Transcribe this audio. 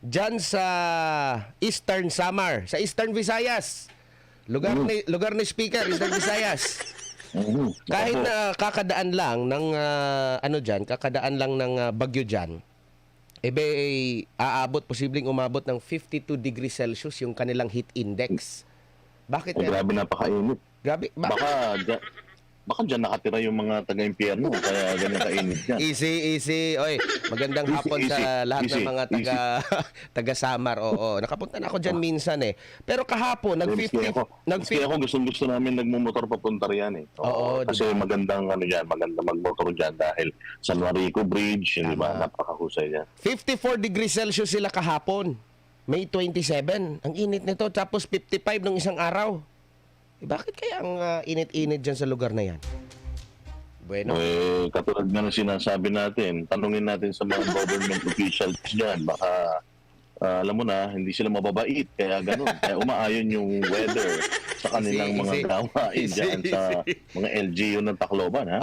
Diyan sa Eastern Samar, sa Eastern Visayas. Lugar ni lugar ni speaker Eastern Visayas. Mhm. Kahit Opo. na kakadaan lang ng ah, ano diyan, kakadaan lang ng ah, bagyo diyan. Ebe aabot posibleng umabot ng 52 degrees Celsius yung kanilang heat index. Bakit? Eh, grabe napakainit. Grabe. Ba- Baka, baka dyan nakatira yung mga taga-impyerno, kaya ganun kainit yan. Easy, easy. Oy, magandang Easy, hapon easy, sa lahat ng easy, mga taga taga Samar. Oo, nakapunta na ako diyan minsan eh. Pero kahapon nag Maski 50 ako, nag maski ako gustong gusto namin nagmumotor papunta riyan eh. Oo, kasi diba? magandang ano yan, maganda magmotor dyan dahil San Marico Bridge, di ba? Napakahusay yan. 54 degrees Celsius sila kahapon. May 27. Ang init nito. Tapos 55 nung isang araw. Eh, bakit kaya ang ah, init-init dyan sa lugar na yan? Bueno. Eh, katulad nga ng sinasabi natin, tanungin natin sa mga government officials dyan, baka ah, alam mo na, hindi sila mababait, kaya ganun. Kaya umaayon yung weather sa kanilang Easy, mga easy. gawain dyan sa mga LGU ng Tacloban, ha?